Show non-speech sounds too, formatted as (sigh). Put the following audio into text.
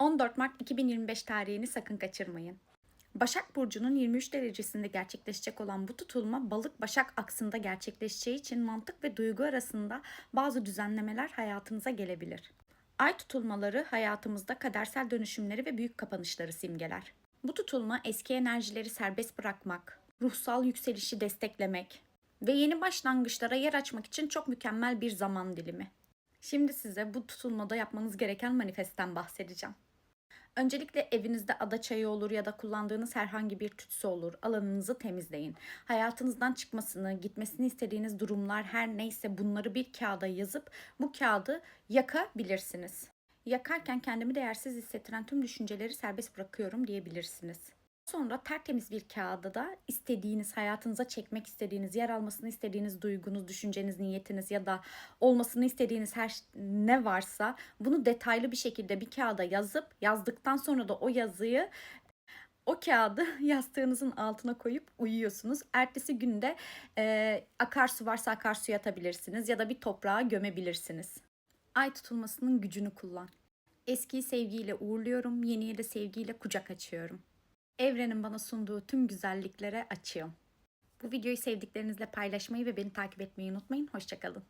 14 Mart 2025 tarihini sakın kaçırmayın. Başak Burcu'nun 23 derecesinde gerçekleşecek olan bu tutulma balık başak aksında gerçekleşeceği için mantık ve duygu arasında bazı düzenlemeler hayatınıza gelebilir. Ay tutulmaları hayatımızda kadersel dönüşümleri ve büyük kapanışları simgeler. Bu tutulma eski enerjileri serbest bırakmak, ruhsal yükselişi desteklemek ve yeni başlangıçlara yer açmak için çok mükemmel bir zaman dilimi. Şimdi size bu tutulmada yapmanız gereken manifestten bahsedeceğim. Öncelikle evinizde ada çayı olur ya da kullandığınız herhangi bir tütsü olur. Alanınızı temizleyin. Hayatınızdan çıkmasını, gitmesini istediğiniz durumlar her neyse bunları bir kağıda yazıp bu kağıdı yakabilirsiniz. Yakarken kendimi değersiz hissettiren tüm düşünceleri serbest bırakıyorum diyebilirsiniz. Sonra tertemiz bir kağıda da istediğiniz, hayatınıza çekmek istediğiniz, yer almasını istediğiniz duygunuz, düşünceniz, niyetiniz ya da olmasını istediğiniz her ne varsa bunu detaylı bir şekilde bir kağıda yazıp yazdıktan sonra da o yazıyı o kağıdı (laughs) yastığınızın altına koyup uyuyorsunuz. Ertesi günde e, akarsu varsa akarsuya atabilirsiniz ya da bir toprağa gömebilirsiniz. Ay tutulmasının gücünü kullan. Eskiyi sevgiyle uğurluyorum, yeniye de sevgiyle kucak açıyorum. Evrenin bana sunduğu tüm güzelliklere açıyorum. Bu videoyu sevdiklerinizle paylaşmayı ve beni takip etmeyi unutmayın. Hoşçakalın.